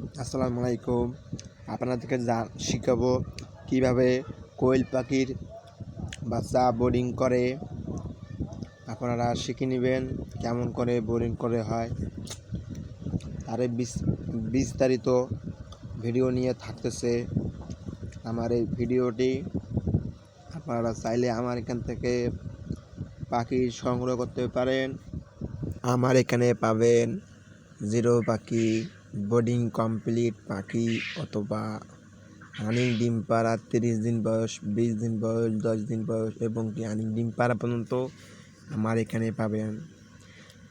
আসসালামু আলাইকুম। আপনাদেরকে যা শিখাবো কীভাবে কোয়েল পাখির বাচ্চা বোর্ডিং করে। আপনারা শিখে নেবেন কেমন করে বোর্ডিং করে হয়। আর এই বিস্তারিত ভিডিও নিয়ে থাকতেছে আমার এই ভিডিওটি। আপনারা চাইলে আমার এখান থেকে পাখি সংগ্রহ করতে পারেন। আমার এখানে পাবেন জিরো পাখি বোর্ডিং কমপ্লিট পাখি অথবা রানিং ডিম পাড়া, তিরিশ দিন বয়স, বিশ দিন বয়স, দশ দিন বয়স এবং কি রানিং ডিম পাড়া পর্যন্ত আমার এখানে পাবেন।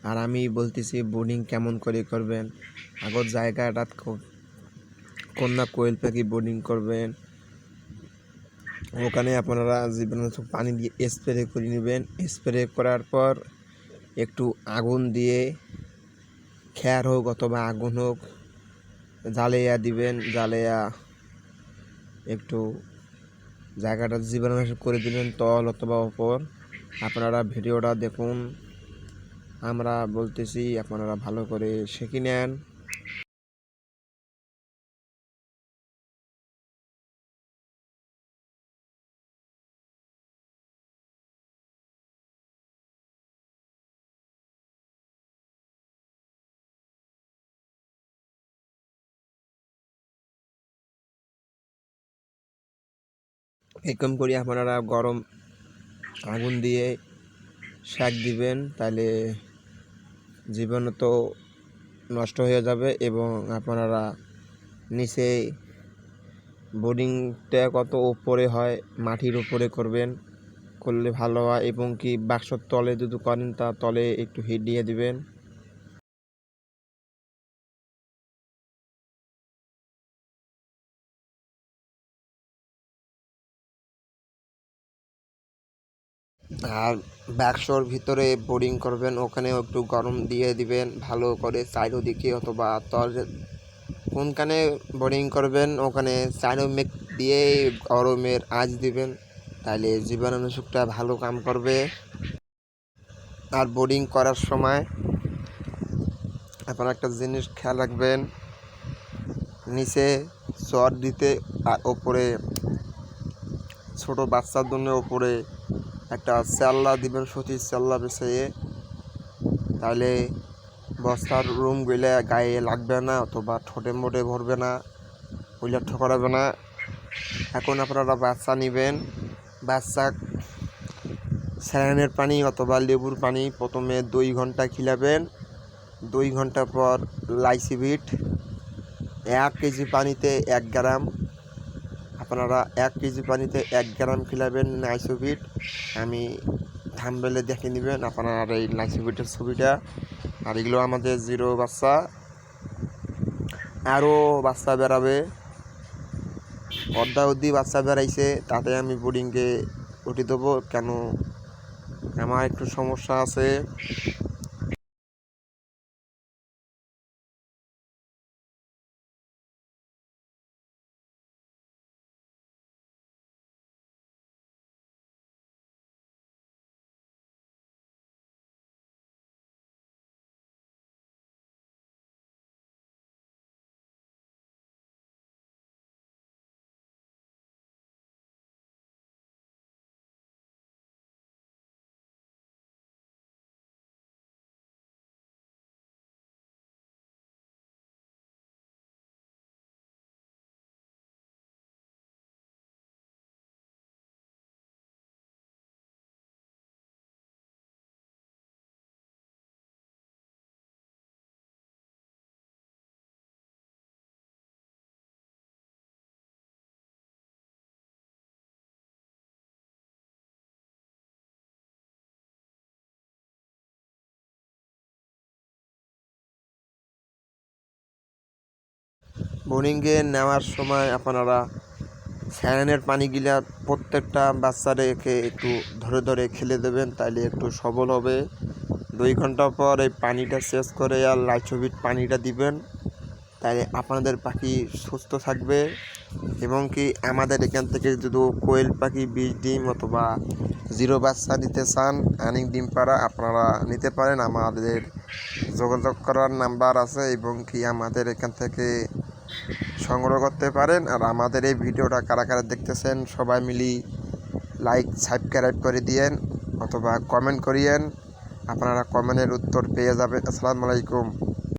আর আমি বলতেছি বোর্ডিং কেমন করে করবেন? আগর জায়গাটা কন্যা কোয়েল পাখি বোর্ডিং করবেন। ওখানে আপনারা জীবাণুনাশক পানি দিয়ে স্প্রে করে নেবেন। স্প্রে করার পর একটু আগুন দিয়ে খ্যার হোক অথবা আগুন হোক জ্বালিয়া দিবেন জালেয়া একটু জায়গাটা জীবাণু করে দিবেন তল অথবা ওপর আপনারা ভিডিওটা দেখুন। আমরা বলতেছি আপনারা ভালো করে শিখে নেন। এরকম করে, আপনারা গরম আগুন দিয়ে শাক দিবেন, তাহলে জীবাণু তো নষ্ট হয়ে যাবে এবং আপনারা নিচে বোর্ডিংটা কত উপরে হয় মাটির উপরে করবেন, করলে ভালো হয় এবং কি বাক্সর তলে যদি করেন তা তলে একটু হিট দিয়ে দিবেন। আর বাক্সর ভিতরে বোর্ডিং করবেন, ওখানেও একটু গরম দিয়ে দিবেন, ভালো করে চারিদিকে অথবা তল কোনখানে বোর্ডিং করবেন, ওখানে চারো মেঘ দিয়ে গরমের আঁচ দিবেন তাহলে জীবাণুনাশকটা ভালো কাম করবে। আর বোর্ডিং করার সময় আপনারা একটা জিনিস খেয়াল রাখবেন, নিচে চর দিতে আর ওপরে, ছোট বাচ্চার জন্য ওপরে একটা চাল্লা দিবেন সতীর চাল্লা বেছিয়ে তাহলে বস্তার রুম গেলে গায়ে লাগবে না, অথবা ঠোঁটে মোটে ভরবে না ওইলা ঠকরাবে না। এখন আপনারা বাচ্চা নেবেন, বাচ্চা স্যালাইনের পানি অথবা লেবুর পানি প্রথমে দুই ঘণ্টা খিলাবেন। দুই ঘণ্টা পর লাইসিভিট, এক কেজি পানিতে এক গ্রাম আপনারা এক কেজি পানিতে এক গ্রাম খিলাবেন নাইসোভিট আমি থামবেলে দেখে নেবেন আপনারা এই নাইসোভিটের ছবিটা। আর এগুলো আমাদের জিরো বাচ্চা, আরও বাচ্চা বেরাবে। অর্ধা অর্ধি বাচ্চা বেরাইছে, তাতে আমি বোর্ডিংকে উঠে দেবো, কেন আমার একটু সমস্যা আছে। বোর্ডিংয়ে নেওয়ার সময় আপনারা স্যালাইনের পানিগুলা প্রত্যেকটা বাচ্চা রেখে একটু ধরে ধরে খেলে দেবেন তাহলে একটু সবল হবে। দুই ঘণ্টা পর এই পানিটা শেষ করে আর লাইচোভিট পানিটা দিবেন তাহলে আপনাদের পাখি সুস্থ থাকবে। এবং কি আমাদের এখান থেকে যদি কোয়েল পাখি, বিষ ডিম অথবা জিরো বাচ্চা নিতে চান, আনিক ডিম পাড়া আপনারা নিতে পারেন। আমাদের যোগাযোগ করার নাম্বার আছে এবং কি আমাদের এখান থেকে সংগ্রহ করতে পারেন। আর আমাদের এই ভিডিওটা কারা কারা দেখতেছেন সবাই মিলি লাইক সাবস্ক্রাইব করে দিয়েন অথবা কমেন্ট করিয়েন। আপনারা কমেন্টের উত্তর পেয়ে যাবেন। আসসালামু আলাইকুম।